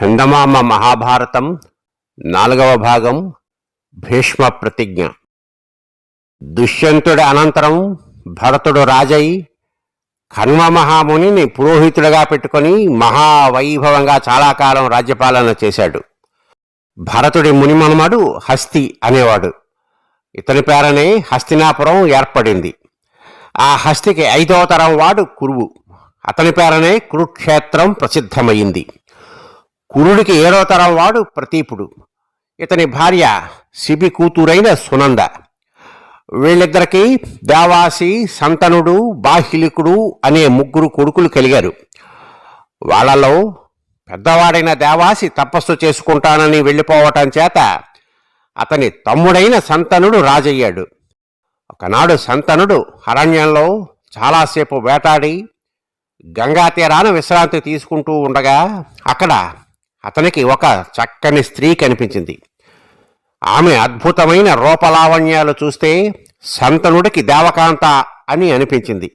చందమామ మహాభారతం నాలుగవ భాగం భీష్మ ప్రతిజ్ఞ. దుష్యంతుడి అనంతరం భరతుడు రాజై కన్వ మహామునిని పురోహితుడిగా పెట్టుకొని మహావైభవంగా చాలా కాలం రాజ్యపాలన చేశాడు. భరతుడి మునిమనుమడు హస్తి అనేవాడు. ఇతని పేరనే హస్తినాపురం ఏర్పడింది. ఆ హస్తికి ఐదవ తరం వాడు కురువు. అతని పేరనే కురుక్షేత్రం ప్రసిద్ధమైంది. కురుడికి ఏడో తరం వాడు ప్రతీపుడు. ఇతని భార్య శిబి కూతురైన సునంద. వీళ్ళిద్దరికి దేవాసి సంతనుడు బాహిలికుడు అనే ముగ్గురు కొడుకులు కలిగారు. వాళ్ళలో పెద్దవాడైన దేవాసి తపస్సు చేసుకుంటానని వెళ్ళిపోవటం చేత అతని తమ్ముడైన సంతనుడు రాజయ్యాడు. ఒకనాడు సంతనుడు అరణ్యంలో చాలాసేపు వేటాడి గంగా తీరాన విశ్రాంతి తీసుకుంటూ ఉండగా అక్కడ అతనికి ఒక చక్కని స్త్రీ కనిపించింది. ఆమె అద్భుతమైన రూపలావణ్యాలు చూస్తే సంతనుడికి దేవకాంత అని అనిపించింది.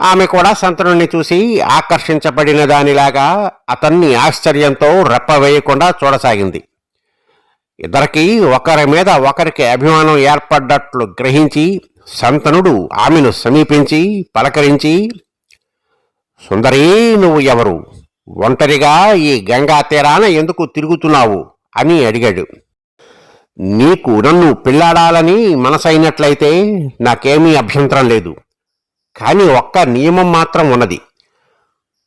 ఆమె కూడా సంతనుడిని చూసి ఆకర్షించబడిన దానిలాగా అతన్ని ఆశ్చర్యంతో రెప్పవేయకుండా చూడసాగింది. ఇద్దరికి ఒకరి మీద ఒకరికి అభిమానం ఏర్పడ్డట్లు గ్రహించి సంతనుడు ఆమెను సమీపించి పలకరించి సుందరీ నువ్వు ఎవరు? ఒంటరిగా ఈ గంగా తీరాన ఎందుకు తిరుగుతున్నావు అని అడిగాడు. నీకు నన్ను పెళ్ళాడాలని మనసైనట్లయితే నాకేమీ అభ్యంతరం లేదు. కానీ ఒక్క నియమం మాత్రం ఉన్నది.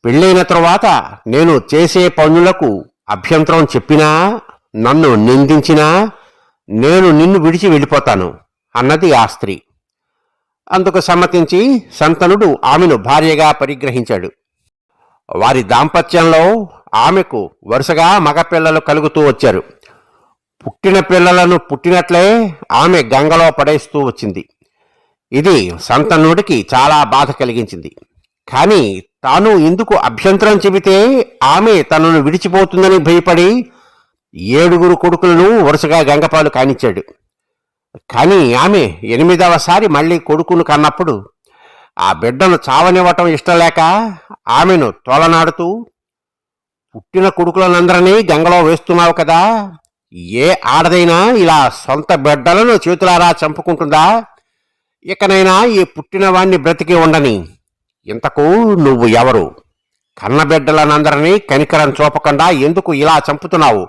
పెళ్ళైన తరువాత నేను చేసే పనులకు అభ్యంతరం చెప్పినా నన్ను నిందించినా నేను నిన్ను విడిచి వెళ్ళిపోతాను అన్నది ఆ స్త్రీ. అందుకు సమ్మతించి సంతనుడు ఆమెను భార్యగా పరిగ్రహించాడు. వారి దాంపత్యంలో ఆమెకు వరుసగా మగపిల్లలు కలుగుతూ వచ్చారు. పుట్టిన పిల్లలను పుట్టినట్లే ఆమె గంగలో పడేస్తూ వచ్చింది. ఇది సంతనుడికి చాలా బాధ కలిగించింది. కానీ తాను ఇందుకు అభ్యంతరం చెబితే ఆమె తనను విడిచిపోతుందని భయపడి ఏడుగురు కొడుకులను వరుసగా గంగపాలు కానిచ్చాడు. కానీ ఆమె ఎనిమిదవసారి మళ్ళీ కొడుకును కన్నప్పుడు ఆ బిడ్డను చావనివ్వటం ఇష్టం లేక ఆమెను తోలనాడుతూ పుట్టిన కొడుకులనందరినీ గంగలో వేస్తున్నావు కదా. ఏ ఆడదైనా ఇలా సొంత బిడ్డలను చేతులారా చంపుకుంటుందా? ఇకనైనా ఈ పుట్టినవాణ్ణి బ్రతికి ఉండని. ఇంతకు నువ్వు ఎవరు? కన్నబిడ్డలనందరినీ కనికరం చూపకుండా ఎందుకు ఇలా చంపుతున్నావు?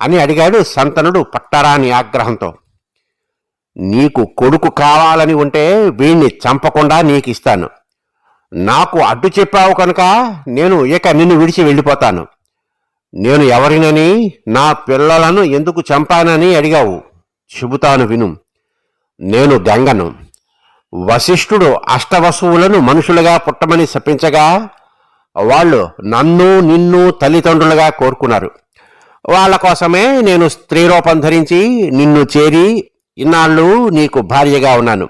అని అడిగాడు సంతనుడు పట్టరాని ఆగ్రహంతో. నీకు కొడుకు కావాలని ఉంటే వీణ్ణి చంపకుండా నీకు ఇస్తాను నాకు అడ్డు చెప్పావు కనుక నేను ఇక నిన్ను విడిచి వెళ్ళిపోతాను. నేను ఎవరినని నా పిల్లలను ఎందుకు చంపానని అడిగావు. చెబుతాను విను. నేను గంగను వశిష్ఠుడు అష్టవసువులను మనుషులుగా పుట్టమని శపించగా వాళ్ళు నన్ను నిన్ను తల్లిదండ్రులుగా కోరుకున్నారు. వాళ్ళ కోసమే నేను స్త్రీ రూపం ధరించి నిన్ను చేరి ఇన్నాళ్ళు నీకు భార్యగా ఉన్నాను.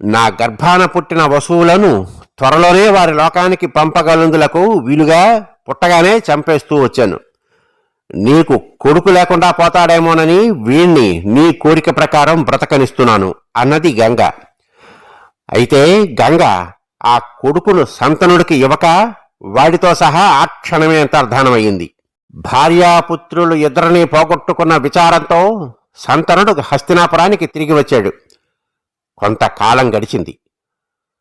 నా గర్భాన పుట్టిన వసువులను త్వరలోనే వారి లోకానికి పంపగలందులకు వీలుగా పుట్టగానే చంపేస్తూ వచ్చాను. నీకు కొడుకు లేకుండా పోతాడేమోనని వీణ్ణి నీ కోరిక ప్రకారం బ్రతకనిస్తున్నాను అన్నది గంగ. అయితే గంగ ఆ కొడుకును సంతనుడికి ఇవ్వక వాడితో సహా ఆ క్షణమే అంతర్ధానమయ్యింది. భార్యాపుత్రులు ఇద్దరిని పోగొట్టుకున్న విచారంతో సంతనుడు హస్తినాపురానికి తిరిగి వచ్చాడు. కొంతకాలం గడిచింది.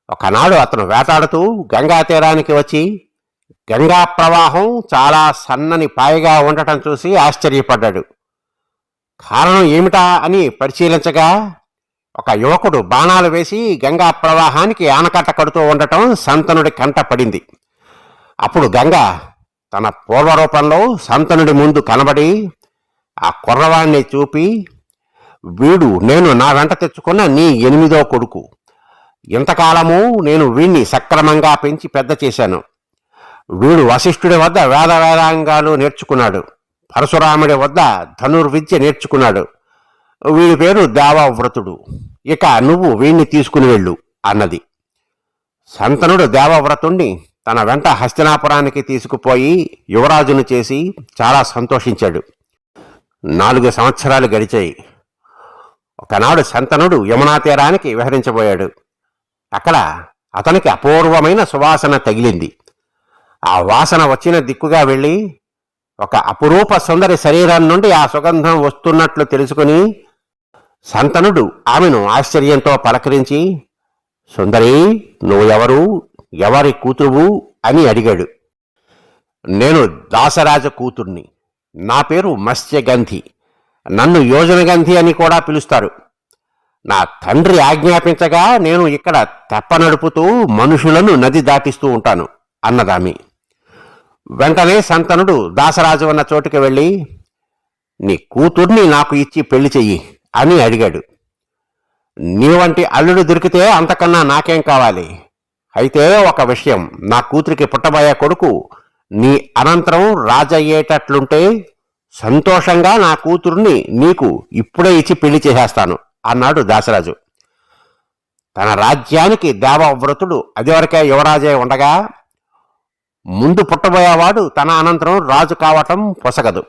ఒకనాడు అతను వేటాడుతూ గంగా తీరానికి వచ్చి గంగా ప్రవాహం చాలా సన్నని పాయగా ఉండటం చూసి ఆశ్చర్యపడ్డాడు. కారణం ఏమిటా? అని పరిశీలించగా ఒక యువకుడు బాణాలు వేసి గంగా ప్రవాహానికి ఆనకట్ట కడుతూ ఉండటం సంతనుడి కంట పడింది. అప్పుడు గంగ తన పూర్వరూపంలో సంతనుడి ముందు కనబడి ఆ కుర్రవాణ్ణి చూపి వీడు నేను నా వెంట తెచ్చుకున్న నీ ఎనిమిదో కొడుకు. ఇంతకాలము నేను వీణ్ణి సక్రమంగా పెంచి పెద్ద చేశాను. వీడు వశిష్ఠుడి వద్ద వేద వేదాంగాలు నేర్చుకున్నాడు. పరశురాముడి వద్ద ధనుర్విద్య నేర్చుకున్నాడు. వీడి పేరు దేవవ్రతుడు. ఇక నువ్వు వీణ్ణి తీసుకుని వెళ్ళు అన్నది. సంతనుడు దేవవ్రతుణ్ణి తన వెంట హస్తినాపురానికి తీసుకుపోయి యువరాజును చేసి చాలా సంతోషించాడు. నాలుగు సంవత్సరాలు గడిచాయి. ఒకనాడు శంతనుడు యమునా తీరానికి విహరించబోయాడు. అక్కడ అతనికి అపూర్వమైన సువాసన తగిలింది. ఆ వాసన వచ్చిన దిక్కుగా వెళ్ళి ఒక అపురూప సుందరి శరీరం నుండి ఆ సుగంధం వస్తున్నట్లు తెలుసుకుని సంతనుడు ఆమెను ఆశ్చర్యంతో పలకరించి సుందరి నువ్వు ఎవరు? ఎవరి కూతురువు? అని అడిగాడు. నేను దాసరాజ కూతుర్ని. నా పేరు మత్స్యగంధి. నన్ను యోజనగంధి అని కూడా పిలుస్తారు. నా తండ్రి ఆజ్ఞాపించగా నేను ఇక్కడ తెప్ప నడుపుతూ మనుషులను నది దాటిస్తూ ఉంటాను అన్నదామి. వెంటనే సంతనుడు దాసరాజు ఉన్న చోటుకి వెళ్ళి నీ కూతుర్ని నాకు ఇచ్చి పెళ్ళి చెయ్యి అని అడిగాడు. నీ వంటి అల్లుడు దొరికితే అంతకన్నా నాకేం కావాలి? అయితే ఒక విషయం నా కూతురికి పుట్టబోయే కొడుకు నీ అనంతరం రాజయ్యేటట్లుంటే సంతోషంగా నా కూతుర్ని నీకు ఇప్పుడే ఇచ్చి పెళ్ళి చేసేస్తాను అన్నాడు దాసరాజు. తన రాజ్యానికి దేవవ్రతుడు అదివరకే యువరాజే ఉండగా ముందు పుట్టబోయేవాడు తన అనంతరం రాజు కావటం పొసగదు.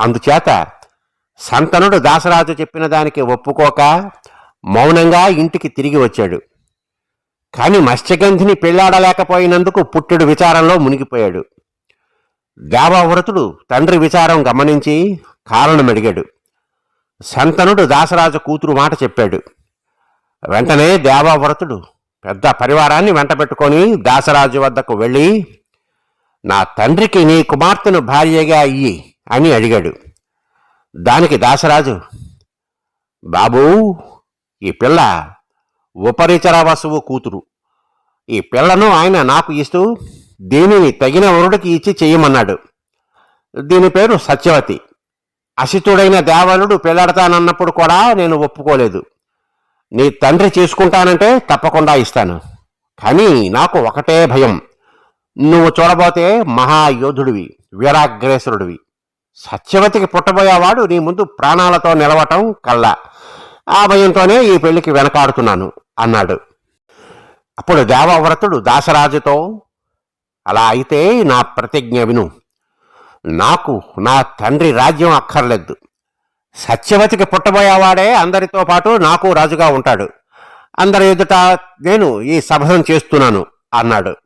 అందుచేత సంతనుడు దాసరాజు చెప్పిన దానికి ఒప్పుకోక మౌనంగా ఇంటికి తిరిగి వచ్చాడు. కాని మత్స్యగంధిని పెళ్ళాడలేకపోయినందుకు పుట్టెడు విచారంలో మునిగిపోయాడు. దేవవ్రతుడు తండ్రి విచారం గమనించి కారణం అడిగాడు దాసరాజు కూతురు మాట చెప్పాడు. వెంటనే దేవవ్రతుడు పెద్ద పరివారాన్ని వెంటబెట్టుకొని దాసరాజు వద్దకు వెళ్ళి నా తండ్రికి నీ కుమార్తెను భార్యగా అయ్యి అని అడిగాడు. దానికి దాసరాజు బాబూ ఈ పిల్ల ఉపరిచర వసువు కూతురు. ఈ పిల్లను ఆయన నాకు ఇస్తూ దీనిని తగిన వరుడికి ఇచ్చి చెయ్యమన్నాడు దీని పేరు సత్యవతి. అసితుడైన దేవలుడు పెళ్ళాడతానన్నప్పుడు కూడా నేను ఒప్పుకోలేదు. నీ తండ్రి చేసుకుంటానంటే తప్పకుండా ఇస్తాను. కానీ నాకు ఒకటే భయం. నువ్వు చూడబోతే మహాయోధుడివి వీరాగ్రేసురుడివి. సత్యవతికి పుట్టబోయేవాడు నీ ముందు ప్రాణాలతో నిలవటం కల్లా ఆ భయంతోనే ఈ పెళ్ళికి వెనకాడుతున్నాను అన్నాడు. అప్పుడు దేవవ్రతుడు దాసరాజుతో అలా అయితే నా ప్రతిజ్ఞ విను. నాకు నా తండ్రి రాజ్యం అక్కర్లేదు. సత్యవతికి పుట్టబోయేవాడే అందరితో పాటు నాకు రాజుగా ఉంటాడు. అందరి ఎదుట నేను ఈ సభను చేస్తున్నాను అన్నాడు.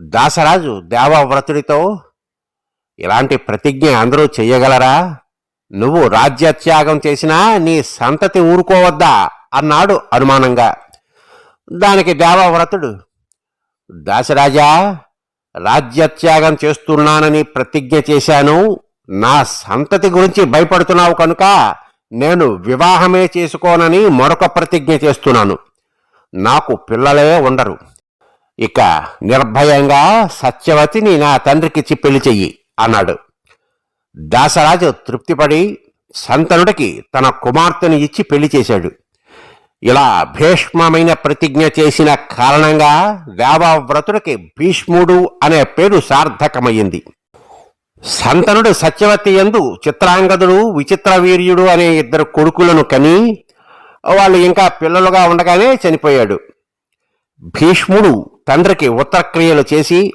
దాసరాజు దేవవ్రతుడితో ఇలాంటి ప్రతిజ్ఞ అందరూ చెయ్యగలరా? నువ్వు రాజ్యత్యాగం చేసినా నీ సంతతి ఊరుకోవద్దా? అన్నాడు అనుమానంగా. దానికి దేవవ్రతుడు దాసరాజా రాజ్యత్యాగం చేస్తున్నానని ప్రతిజ్ఞ చేశాను. నా సంతతి గురించి భయపడుతున్నావు కనుక నేను వివాహమే చేసుకోనని మరొక ప్రతిజ్ఞ చేస్తున్నాను. నాకు పిల్లలే ఉండరు. ఇక నిర్భయంగా సత్యవతిని నా తండ్రికిచ్చి పెళ్ళి చెయ్యి అన్నాడు. దాసరాజు తృప్తిపడి సంతనుడికి తన కుమార్తెను ఇచ్చి పెళ్ళి చేశాడు. ఇలా భీష్మమైన ప్రతిజ్ఞ చేసిన కారణంగా దేవవ్రతుడికి భీష్ముడు అనే పేరు సార్థకమయ్యింది. సంతనుడు సత్యవతి ఎందు చిత్రాంగదుడు విచిత్ర వీర్యుడు అనే ఇద్దరు కొడుకులను కని వాళ్ళు ఇంకా పిల్లలుగా ఉండగానే చనిపోయాడు. భీష్ముడు తండ్రికి ఉత్తరక్రియలు చేసి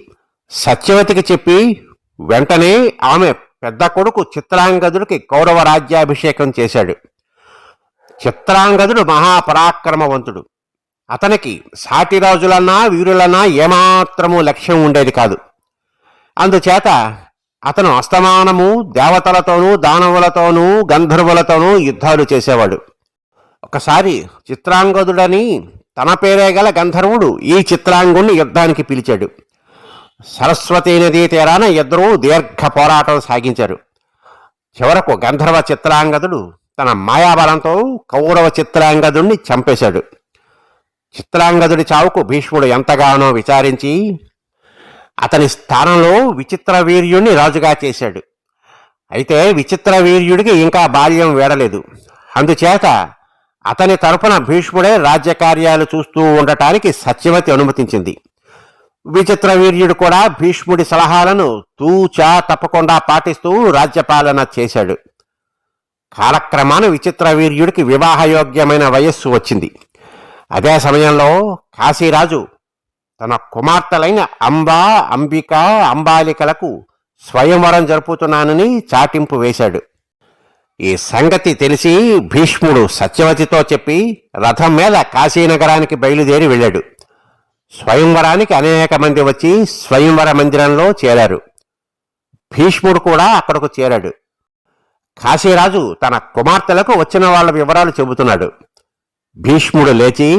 సత్యవతికి చెప్పి వెంటనే ఆమె పెద్ద కొడుకు చిత్రాంగదుడికి కౌరవ రాజ్యాభిషేకం చేశాడు. చిత్రాంగదుడు మహాపరాక్రమవంతుడు. అతనికి సాటిరాజులన్నా వీరులన్నా ఏమాత్రము లక్ష్యం ఉండేది కాదు. అందుచేత అతను అస్తమానము దేవతలతోనూ దానవులతోనూ గంధర్వులతోనూ యుద్ధాలు చేసేవాడు. ఒకసారి చిత్రాంగదుడని తన పేరే గల గంధర్వుడు ఈ చిత్రాంగుణ్ణి యుద్ధానికి పిలిచాడు. సరస్వతీ నదీ తీరాన ఇద్దరూ దీర్ఘ పోరాటం సాగించారు. చివరకు గంధర్వ చిత్రాంగదుడు తన మాయాబలంతో కౌరవ చిత్రాంగదుణ్ణి చంపేశాడు. చిత్రాంగదుడి చావుకు భీష్ముడు ఎంతగానో విచారించి అతని స్థానంలో విచిత్ర వీర్యుణ్ణి రాజుగా చేశాడు. అయితే విచిత్ర వీర్యుడికి ఇంకా బాల్యం వేడలేదు. అందుచేత అతని తరపున భీష్ముడే రాజ్యకార్యాలు చూస్తూ ఉండటానికి సత్యవతి అనుమతించింది. విచిత్ర వీర్యుడు కూడా భీష్ముడి సలహాలను తూచా తప్పకుండా పాటిస్తూ రాజ్యపాలన చేశాడు. కాలక్రమాన విచిత్ర వీర్యుడికి వివాహయోగ్యమైన వయస్సు వచ్చింది. అదే సమయంలో కాశీరాజు తన కుమార్తెలైన అంబా అంబిక అంబాలికలకు స్వయంవరం జరుపుతున్నానని చాటింపు వేశాడు. ఈ సంగతి తెలిసి భీష్ముడు సత్యవతితో చెప్పి రథం మీద కాశీనగరానికి బయలుదేరి వెళ్ళాడు. స్వయంవరానికి అనేక మంది వచ్చి స్వయంవర మందిరంలో చేరారు. భీష్ముడు కూడా అక్కడకు చేరాడు. కాశీరాజు తన కుమార్తెలకు వచ్చిన వాళ్ళ వివరాలు చెబుతున్నాడు. భీష్ముడు లేచి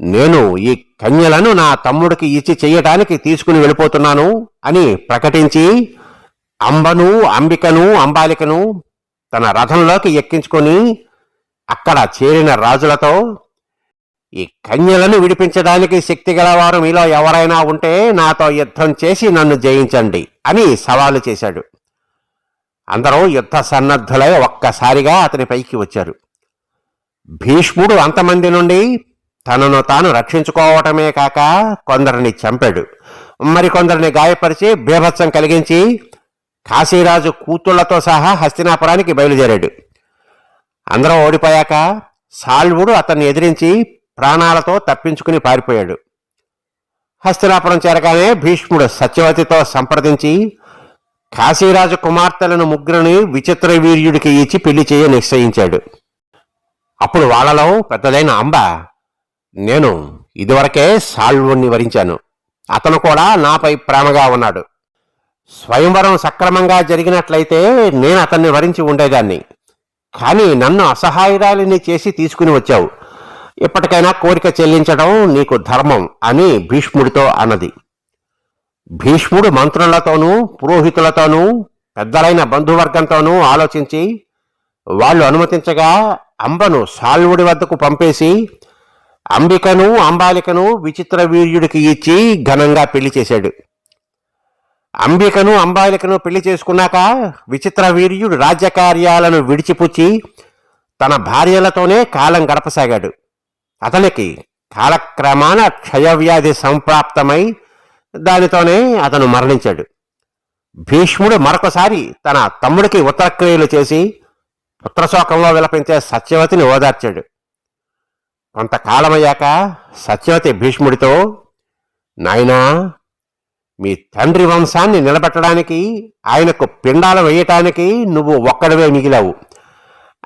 నేను ఈ కన్యలను నా తమ్ముడికి ఇచ్చి చెయ్యటానికి తీసుకుని వెళ్ళిపోతున్నాను అని ప్రకటించి అంబను అంబికను అంబాలికను తన రథంలోకి ఎక్కించుకొని అక్కడ చేరిన రాజులతో ఈ కన్యలను విడిపించడానికి శక్తి గలవారు మీలో ఎవరైనా ఉంటే నాతో యుద్ధం చేసి నన్ను జయించండి అని సవాలు చేశాడు. అందరూ యుద్ధ సన్నద్ధులై ఒక్కసారిగా అతని పైకి వచ్చారు. భీష్ముడు అంతమంది నుండి తనను తాను రక్షించుకోవటమే కాక కొందరిని చంపాడు. మరికొందరిని గాయపరిచి బీభత్సం కలిగించి కాశీరాజు కూతుళ్ళతో సహా హస్తినాపురానికి బయలుదేరాడు. అందరూ ఓడిపోయాక సాల్వుడు అతన్ని ఎదిరించి ప్రాణాలతో తప్పించుకుని పారిపోయాడు. హస్తినాపురం చేరగానే భీష్ముడు సత్యవతితో సంప్రదించి కాశీరాజు కుమార్తెలను ముగ్గురిని విచిత్ర వీర్యుడికి ఇచ్చి పెళ్ళి చేయ నిశ్చయించాడు. అప్పుడు వాళ్ళలో పెద్దదైన అంబ నేను ఇదివరకే సాల్వుణ్ణి వరించాను. అతను కూడా నాపై ప్రేమగా ఉన్నాడు. స్వయంవరం సక్రమంగా జరిగినట్లయితే నేను అతన్ని వరించి ఉండేదాన్ని. కానీ నన్ను అసహాయురాలిని చేసి తీసుకుని వచ్చావు. ఇప్పటికైనా కోరిక చెల్లించడం నీకు ధర్మం అని భీష్ముడితో అన్నది. భీష్ముడు మంత్రులతోనూ పురోహితులతోనూ పెద్దలైన బంధువర్గంతోనూ ఆలోచించి వాళ్ళు అనుమతించగా అంబను సాల్వుడి వద్దకు పంపేసి అంబికను అంబాలికను విచిత్ర వీర్యుడికి ఇచ్చి ఘనంగా పెళ్ళి చేశాడు. అంబికను అంబాలికను పెళ్ళి చేసుకున్నాక విచిత్ర వీర్యుడు రాజ్యకార్యాలను విడిచిపుచ్చి తన భార్యలతోనే కాలం గడపసాగాడు. అతనికి కాలక్రమాన క్షయవ్యాధి సంప్రాప్తమై దానితోనే అతను మరణించాడు. భీష్ముడు మరొకసారి తన తమ్ముడికి ఉత్తరక్రియలు చేసి పుత్రశోకంలో విలపించే సత్యవతిని ఓదార్చాడు. కొంతకాలమయ్యాక సత్యవతి భీష్ముడితో నాయనా మీ తండ్రి వంశాన్ని నిలబెట్టడానికి ఆయనకు పిండాలు వేయటానికి నువ్వు ఒక్కడవే మిగిలావు.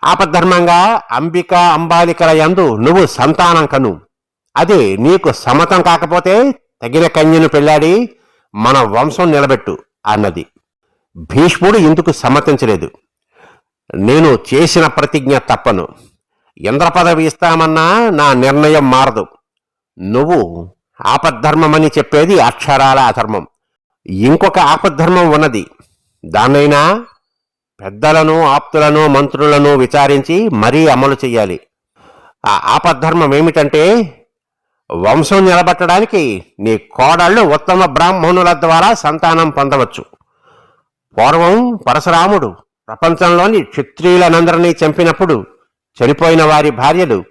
ఆపద్ధర్మంగా అంబిక అంబాలికల యందు నువ్వు సంతానం కను. అది నీకు సమతం కాకపోతే తగిన కన్యను పెళ్ళాడి మన వంశం నిలబెట్టు అన్నది. భీష్ముడు ఇందుకు సమ్మతించలేదు. నేను చేసిన ప్రతిజ్ఞ తప్పను. ఇంద్ర పదవి ఇస్తామన్నా నా నిర్ణయం మారదు. నువ్వు ఆపద్ధర్మమని చెప్పేది అక్షరాల అధర్మం. ఇంకొక ఆపద్ధర్మం ఉన్నది. దాన్నైనా పెద్దలను ఆప్తులను మంత్రులను విచారించి మరీ అమలు చెయ్యాలి. ఆ ఆపద్ధర్మం ఏమిటంటే వంశం నిలబెట్టడానికి నీ కోడళ్ళు ఉత్తమ బ్రాహ్మణుల ద్వారా సంతానం పొందవచ్చు. పూర్వం పరశురాముడు ప్రపంచంలోని క్షత్రియులనందరినీ చంపినప్పుడు చనిపోయిన వారి భార్యలు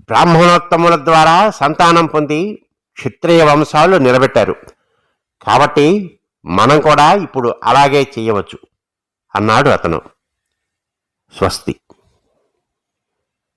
బ్రాహ్మణోత్తముల ద్వారా సంతానం పొంది క్షత్రియ వంశాలు నిలబెట్టారు. కాబట్టి మనం కూడా ఇప్పుడు అలాగే చేయవచ్చు అన్నాడు అతను. స్వస్తి.